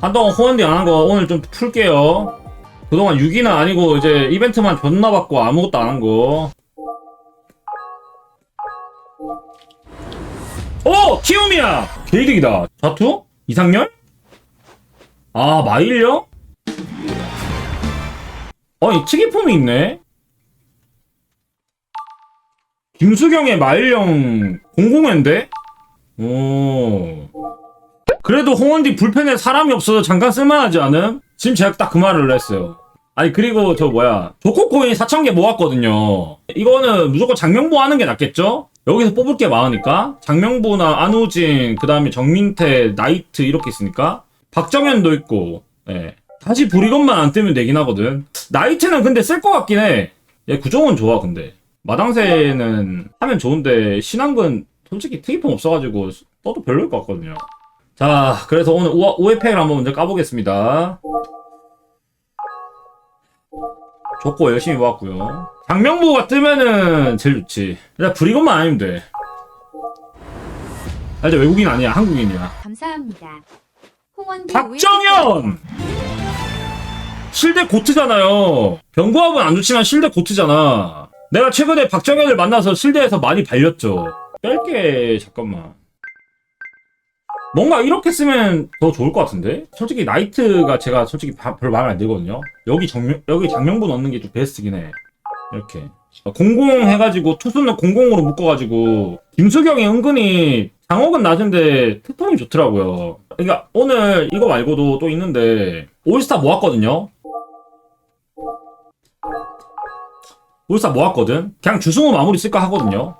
한동안 호환디 안한 거 오늘 좀 풀게요. 그동안 6위는 아니고 이제 이벤트만 존나 받고 아무것도 안 한 거. 오! 키움이야! 개이득이다. 자투? 이상열? 아, 마일령? 아니, 특이품이 있네? 김수경의 마일령 공공인데? 오. 그래도 홍원디 불펜에 사람이 없어서 잠깐 쓸만하지 않음? 지금 제가 딱 그 말을 했어요. 아니 그리고 저 뭐야 조코코인 4,000개 모았거든요. 이거는 무조건 장명보 하는 게 낫겠죠? 여기서 뽑을 게 많으니까 장명보나 안우진 그 다음에 정민태 나이트 이렇게 있으니까 박정현도 있고 예. 다시 브리건만 안 뜨면 되긴 하거든. 나이트는 근데 쓸 것 같긴 해. 얘 구종은 좋아 근데 마당새는 하면 좋은데 신한근 솔직히 특이품 없어가지고 떠도 별로일 것 같거든요. 자, 그래서 오늘 오, 오해팩을 한번 먼저 까보겠습니다. 좋고 열심히 모았고요. 장명보가 뜨면은 제일 좋지. 일단 브리건만 아니면 돼. 아, 이제 외국인 아니야, 한국인이야. 감사합니다. 홍원대 박정현! 실대 고트잖아요. 병구합은 안 좋지만 실대 고트잖아. 내가 최근에 박정현을 만나서 실대에서 많이 발렸죠. 뺄게, 잠깐만. 뭔가 이렇게 쓰면 더 좋을 것 같은데? 솔직히 나이트가 제가 솔직히 바- 별로 마음에 안 들거든요. 여기 정명, 여기 장명분 넣는 게 좀 베스트긴 해. 이렇게. 공공 해가지고 투수는 공공으로 묶어가지고 김수경이 은근히 장옥은 낮은데 특품이 좋더라고요. 그러니까 오늘 이거 말고도 또 있는데 올스타 모았거든요. 올스타 모았거든. 그냥 주승우 마무리 쓸까 하거든요.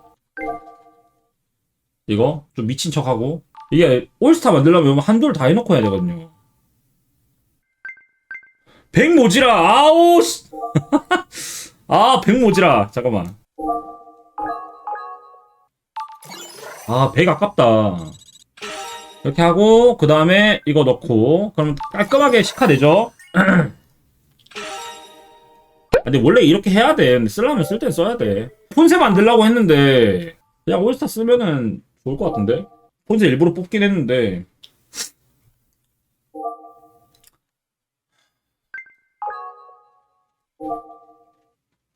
이거 좀 미친 척하고 이게 올스타 만들려면 한돌 다 해놓고 해야 되거든요. 백 모지라 아우 씨. 아, 백 모지라. 잠깐만. 아, 백 아깝다. 이렇게 하고, 그 다음에 이거 넣고, 그럼 깔끔하게 식화되죠? 근데 원래 이렇게 해야 돼. 근데 쓰려면 쓸 때 써야 돼. 폰세 만들려고 했는데, 그냥 올스타 쓰면은 좋을 것 같은데? 폰세 일부러 뽑긴 했는데,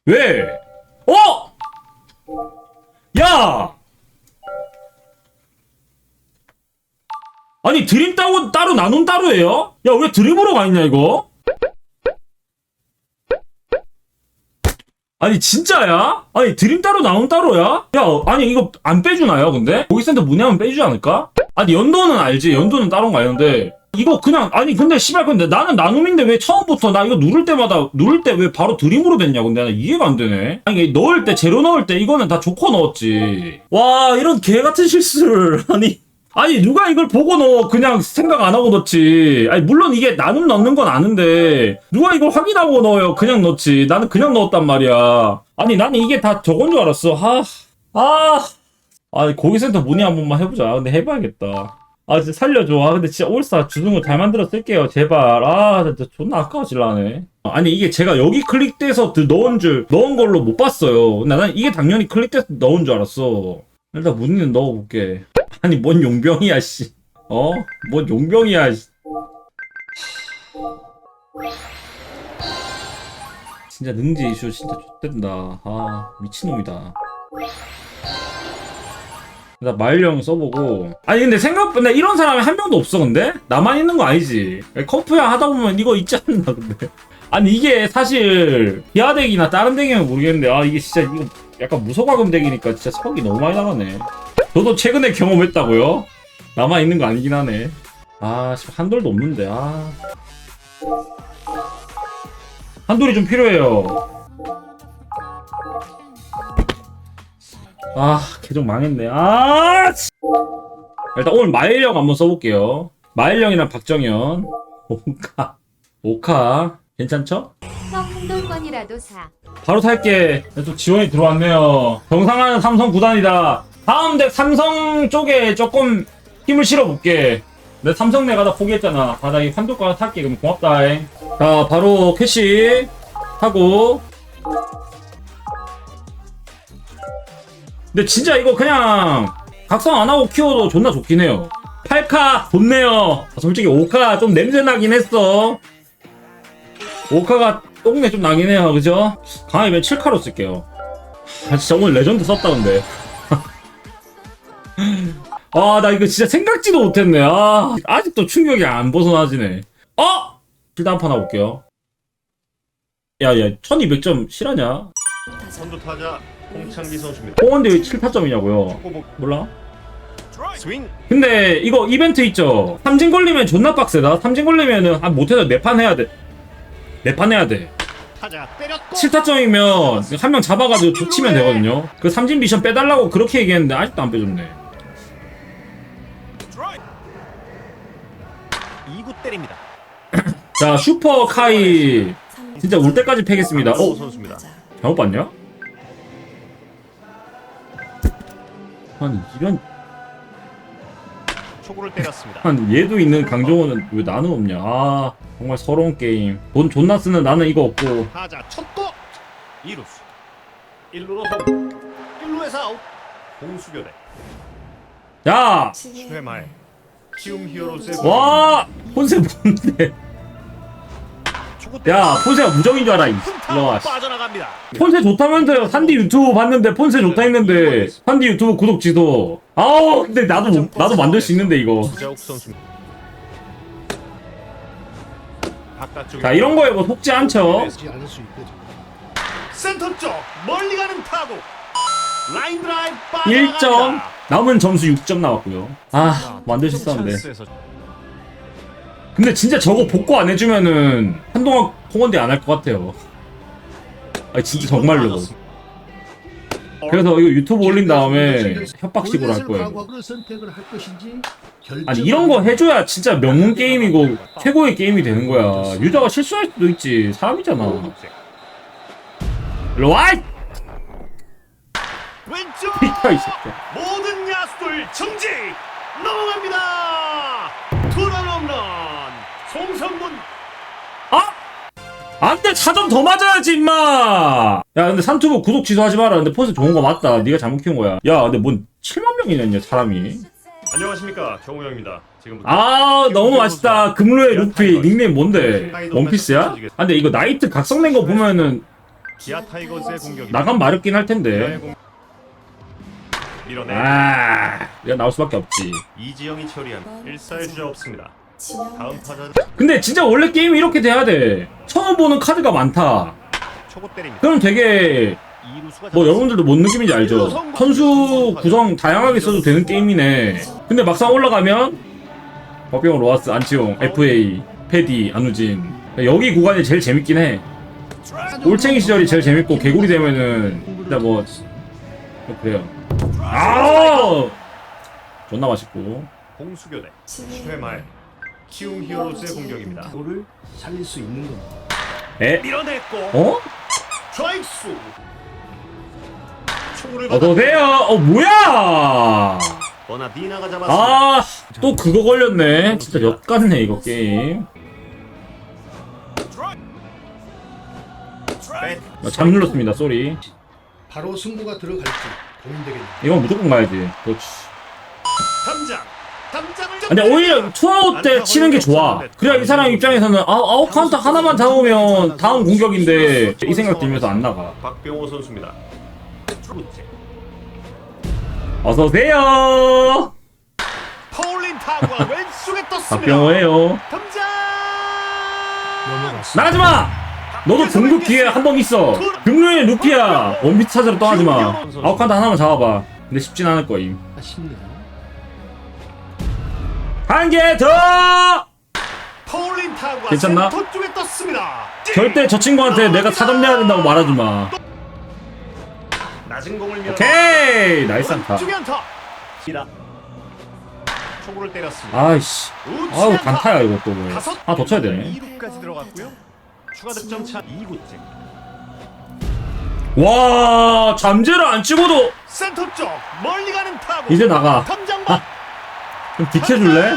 왜? 어? 야! 아니 드림 따고 따로 나눈 따로예요? 야 왜 드림으로 가 있냐 이거? 아니 진짜야? 아니 드림 따로 나눈 따로야? 야 아니 이거 안 빼주나요 근데? 고객센터 문의하면 빼주지 않을까? 아니 연도는 알지 연도는 따로 가는데 이거 그냥 아니 근데 씨발 근데 나는 나눔인데 왜 처음부터 나 이거 누를 때마다 누를 때 왜 바로 드림으로 됐냐 근데 나 이해가 안 되네 아니 넣을 때 재료 넣을 때 이거는 다 조커 넣었지 와 이런 개 같은 실수를 아니 아니 누가 이걸 보고 넣어 그냥 생각 안 하고 넣지? 아니 물론 이게 나눔 넣는 건 아는데 누가 이걸 확인하고 넣어요? 그냥 넣지. 나는 그냥 넣었단 말이야. 아니 나는 이게 다 저건 줄 알았어. 아, 아, 아 고객센터 문의 한 번만 해보자. 근데 해봐야겠다. 아 진짜 살려줘. 아 근데 진짜 올스타 거잘 만들어 쓸게요. 제발. 아 진짜 존나 아까워질라네. 아니 이게 제가 여기 클릭돼서 그 넣은 줄 넣은 걸로 못 봤어요. 난 이게 당연히 클릭돼서 넣은 줄 알았어. 일단 문의는 넣어볼게 아니 뭔 용병이야 씨. 어? 뭔 용병이야 씨. 진짜 능지 이슈 진짜 X된다. 아 미친놈이다. 나 마일령 써보고. 아니 근데 생각보다 이런 사람이 한 명도 없어 근데? 나만 있는 거 아니지? 커프야 하다 보면 이거 있지 않나 근데? 아니 이게 사실 기아 덱이나 다른 덱이면 모르겠는데 아 이게 진짜 이거 약간 무소과금 덱이니까 진짜 석이 너무 많이 나가네 저도 최근에 경험했다고요? 나만 있는 거 아니긴 하네. 아 씨, 한돌도 없는데 아. 한 돌이 좀 필요해요. 아 계정 망했네. 아 씨. 일단 오늘 마일령 한번 써볼게요. 마일령이랑 박정현. 오카. 오카. 괜찮죠? 형 한돌권이라도 사. 바로 살게. 또 지원이 들어왔네요. 정상하는 삼성 구단이다 다음 덱 삼성 쪽에 조금 힘을 실어볼게 내 삼성 내가 다 포기했잖아 환도가 하나 살게 그럼 고맙다잉 자 바로 캐시 하고 근데 진짜 이거 그냥 각성 안 하고 키워도 존나 좋긴 해요 8카 좋네요. 솔직히 5카 좀 냄새 나긴 했어. 5카가 똥내 좀 나긴 해요, 그죠? 강하면 7카로 쓸게요. 아, 진짜 오늘 레전드 썼다, 근데. 아, 나 이거 진짜 생각지도 못했네. 아, 아직도 충격이 안 벗어나지네. 어? 필드 한판 올게요. 야, 야, 1200점 실하냐? 선두 타자 홍창기 선수입니다. 홍원대 왜 7타점이냐고요? 초보복 몰라? 스윙 근데 이거 이벤트 있죠? 삼진 걸리면 존나 빡세다. 삼진 걸리면은 한 못해도 네판 해야 돼. 네판 해야 돼. 타자 때렸고 7타점이면 한 명 잡아가지고 족치면 되거든요. 그 삼진 미션 빼달라고 그렇게 얘기했는데 아직도 안 빼줬네. 때립니다. 자, 슈퍼 카이. 진짜 울 때까지 패겠습니다. 오 어? 선수입니다. 잘못 봤냐? 아니, 이런, 초구를 때렸습니다. 한 얘도 있는 강정호는 왜 나는 없냐. 아, 정말 서러운 게임. 돈 존나 쓰는 나는 이거 없고. 타자 첫구 2루수 1루로 홈 1루에서 아웃 공수교대 야! 10회 말 키움 히어로즈의 와! 폰세 뭔데? 야, 폰세가 무적인 줄 알아, 이. 타 일로와. 빠져나갑니다. 폰세 좋다면서요. 산디 유튜브 봤는데 폰세 좋다 했는데. 산디 유튜브 구독 취소. 아우, 근데 나도, 못- 나도 만들 수 있는데, 이거. 주자욱 선수입니다. 바깥쪽 자, 이런 거에 뭐 속지 않죠? 않을 수 있거든. 센터 쪽 멀리 가는 타구 라인 드라이브 1점. 빠져나갑니다. 남은 점수 6점 나왔고요. 아, 수. 찬스에서 근데 진짜 저거 복구 안 해주면은 한동안 홍원대 안 할 것 같아요. 아 진짜 정말로. 그래서 이거 유튜브 올린 다음에 협박식으로 할 거예요. 아니 이런 거 해줘야 진짜 명문 게임이고 최고의 게임이 되는 거야. 유저가 실수할 수도 있지. 사람이잖아. 일로 와! 이 왼쪽 피카 이 새끼야. 모든 야수들 정지 넘어갑니다 투런 홈런 송성문 아! 안돼 차점 더 맞아야지 임마. 야 근데 산투브 구독 취소하지 마라. 근데 포스 좋은 거 맞다. 네가 잘못 키운 거야. 야 근데 뭔 7만 명이나 있냐 사람이. 안녕하십니까 정우영입니다 지금부터 아 너무 맛있다 금루의 루피 닉네임 뭔데 원피스야? 아 근데 이거 나이트 각성된 거 보면은 기아 타이거즈의 공격입니다 나간 마렵긴 할 텐데 공... 밀어내. 아 내가 나올 수밖에 없지. 이지영이 처리한 1사의 주자 없습니다. 다음 타자 근데 진짜 원래 게임이 이렇게 돼야 돼. 처음 보는 카드가 많다. 때립니다. 그럼 되게 2루수가 뭐 여러분들도 뭔 느낌인지 알죠? 선수 구성 다양하게 써도 되는 게임이네. 근데 막상 올라가면 법병 로아스 안치홍 FA 패디 안우진. 여기 구간이 제일 재밌긴 해. 올챙이 시절이 제일 재밌고 개구리 되면은 진짜 뭐 그래요. 아 존나 맛있고. 공수교대 10회 말 키움 히어로즈의 공격입니다 그거를 살릴 수 있는 겁니다. 에? 밀어냈고 어? 좌익수 초구를 받아 어서 오세요. 어 뭐야? 버나디나가 잡았습니다 아또 그거 걸렸네. 진짜 엿같네 이거 게임. 백. 아, 잠 눌렀습니다. 쏘리. 바로 승부가 들어갈지 이건 무조건 가야지. 그렇지. 담장 담장을 좀 근데 오히려 투아웃 때 치는 게 좋아. 그래야 이 사람 입장에서는 아, 아웃 카운터 하나만 잡으면 다음 공격인데 이 생각 들면서 안 나가. 박병호 선수입니다 어서 오세요. 파울린 타구가 왼쪽에 떴습니다 박병호예요. 담장. 나가지 마. 너도 공격 기회 한 번 있어. 금요일 루피야. 원피스 찾으러 떠나지 마. 아웃카운트 하나만 잡아봐. 근데 쉽진 않을 거임. 한 개 더. 괜찮나? 절대 저 친구한테 내가 사점 내야 된다고 말하지 마. 낮은 공을 밀어 오케이 나이스 안타. 아이씨. 아우. 단타야 이것도 뭐. 다섯 하나 더 쳐야 되네. 추가 득점 차 2구째 와 잠재를 안 치고도 센터 쪽 멀리 가는 타구 이제 나가. 담장만 아, 좀 비켜줄래?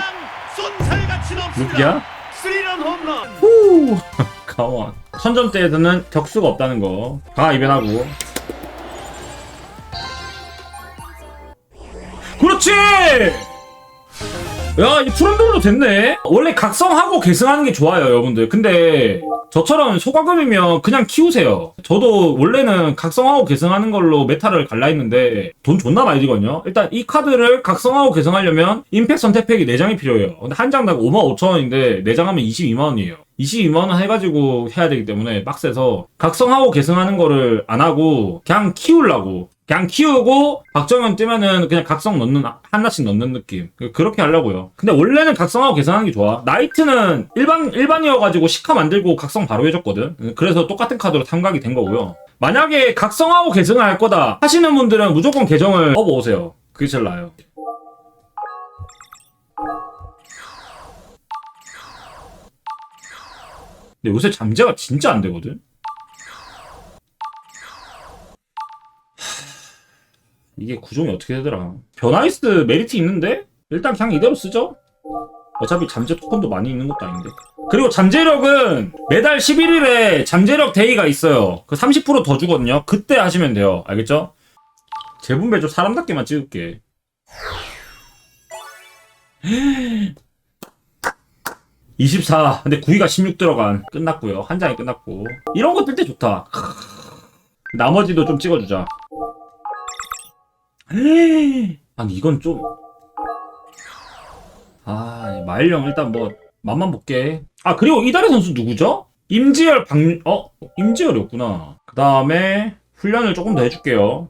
쏜살같이 넘습니다 루피야? 스리런 홈런 후. 가만. 선점대에서는 격수가 없다는 거. 다 이변하고. 그렇지! 야, 이 푸른돌로 됐네? 원래 각성하고 계승하는 게 좋아요, 여러분들. 근데 저처럼 소가금이면 그냥 키우세요. 저도 원래는 각성하고 계승하는 걸로 메타를 갈라 했는데 돈 존나 많이 들거든요. 일단 이 카드를 각성하고 계승하려면 임팩 선택팩이 4장이 필요해요. 근데 한 장당 55,000원인데 4장 하면 22만 원이에요. 22만원 해가지고 해야 되기 때문에 빡세서 각성하고 계승하는 거를 안 하고 그냥 키우려고 그냥 키우고 박정현 뜨면은 그냥 각성 넣는 하나씩 넣는 느낌. 그- 그렇게 하려고요. 근데 원래는 각성하고 계산하는 게 좋아. 나이트는 일반 일반이어가지고 시카 만들고 각성 바로 해줬거든. 그래서 똑같은 카드로 탐각이 된 거고요. 만약에 각성하고 계승을 할 거다 하시는 분들은 무조건 계정을 업어오세요. 그게 제일 나아요. 근데 요새 잠재가 진짜 안 되거든 이게 구종이 어떻게 되더라. 변화이스 메리트 있는데? 일단 그냥 이대로 쓰죠? 어차피 잠재 토큰도 많이 있는 것도 아닌데. 그리고 잠재력은 매달 11일에 잠재력 데이가 있어요. 그 30%더 주거든요. 그때 하시면 돼요. 알겠죠? 재분배 좀 사람답게만 찍을게. 24. 근데 9위가 16 들어간. 끝났고요. 한 장이 끝났고. 이런 거 뜰 때 좋다. 나머지도 좀 찍어주자. 아니 이건 좀. 아 마일령 일단 뭐 맛만 볼게. 아 그리고 이달의 선수 누구죠? 임지열 박 어? 임지열이었구나. 그 다음에 훈련을 조금 더 해 줄게요.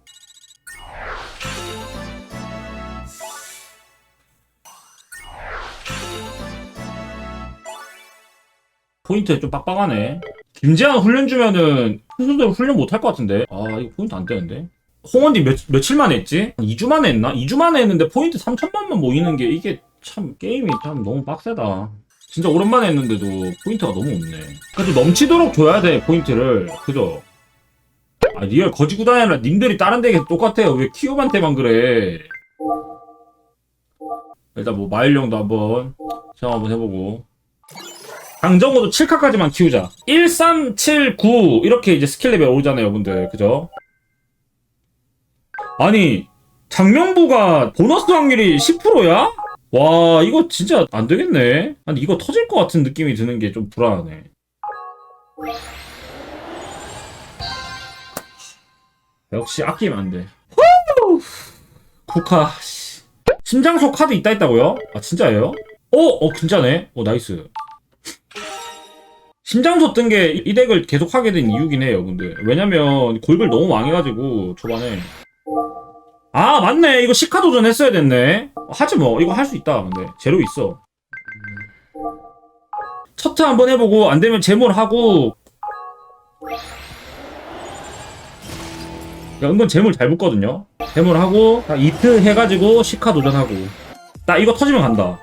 포인트 좀 빡빡하네. 김재환 훈련 주면은 선수들 훈련 못할 것 같은데. 아 이거 포인트 안 되는데. 홍원디 며, 며칠 만에 했지? 2주 만에 했나? 2주 만에 했는데 포인트 3천만만 모이는 게 이게 참 게임이 참 너무 빡세다. 진짜 오랜만에 했는데도 포인트가 너무 없네. 그래도 넘치도록 줘야 돼 포인트를. 그죠? 아 리얼 거지구단이 아니라 님들이 다른 데에 똑같아요. 왜 키움한테만 그래? 일단 뭐 마일령도 한번 시험 한번 해보고 강정호도 7카까지만 키우자. 1, 3, 7, 9 이렇게 이제 스킬 레벨 오르잖아요, 여러분들. 그죠? 아니 장명부가 보너스 확률이 10%야? 와 이거 진짜 안 되겠네. 아니 이거 터질 것 같은 느낌이 드는 게 좀 불안하네. 역시 아끼면 안 돼. 후! 국화. 씨. 심장소 카드 있다 했다고요? 아 진짜예요? 어, 어 진짜네. 어 나이스. 심장소 뜬 게 이 덱을 계속 하게 된 이유긴 해요. 근데 왜냐면 골을 너무 망해가지고 초반에. 아 맞네. 이거 시카 도전 했어야 됐네. 하지 뭐. 이거 할 수 있다 근데. 재료 있어. 첫트 한번 해보고 안되면 제몰 하고. 야, 은근 제몰 잘 붙거든요. 제몰 하고 딱 이트 해가지고 시카 도전하고. 나 이거 터지면 간다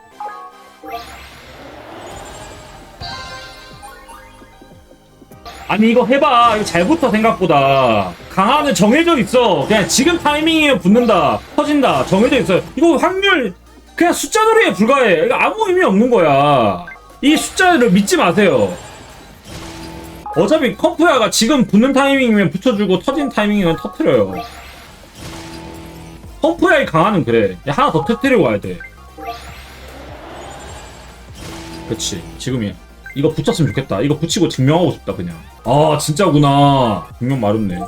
아니 이거 해봐. 이거 잘 붙어 생각보다. 강화는 정해져 있어. 그냥 지금 타이밍에 붙는다. 터진다. 정해져 있어. 이거 확률 그냥 숫자 놀이에 불과해. 이거 아무 의미 없는 거야. 이 숫자를 믿지 마세요. 어차피 컴프야가 지금 붙는 타이밍이면 붙여주고 터진 타이밍이면 터트려요. 컴프야의 강화는 그래. 하나 더 터트리고 와야 돼. 그치. 지금이야 이거 붙였으면 좋겠다. 이거 붙이고 증명하고 싶다 그냥. 아 진짜구나. 분명 마렵네.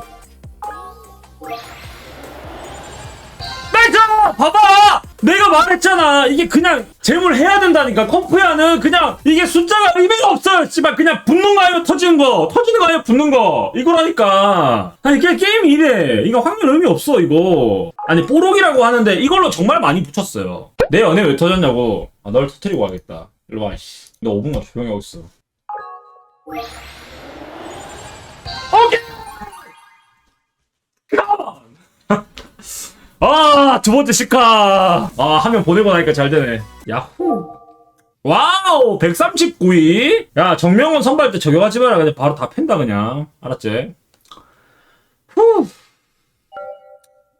나이스! 봐봐! 내가 말했잖아. 이게 그냥 재물 해야 된다니까. 컴프야는 그냥 이게 숫자가 의미가 없어요. 씨발 그냥 붙는 거 아니면 터지는 거. 터지는 거 아니면 붙는 거. 이거라니까. 아니 이게 게임이 이래. 이거 확률 의미 없어 이거. 아니 뽀록이라고 하는데 이걸로 정말 많이 붙였어요. 내 연애 왜 터졌냐고. 아, 널 터트리고 가겠다. 일로 와 씨. 너 5분간 조용히 하고 있어. 오케이! 아, 두 번째 시카. 아, 한 명 보내고 나니까 잘 되네. 야호. 와우! 139위? 야, 정명원 선발 때 저격하지 마라. 그냥 바로 다 팬다, 그냥. 알았지? 후.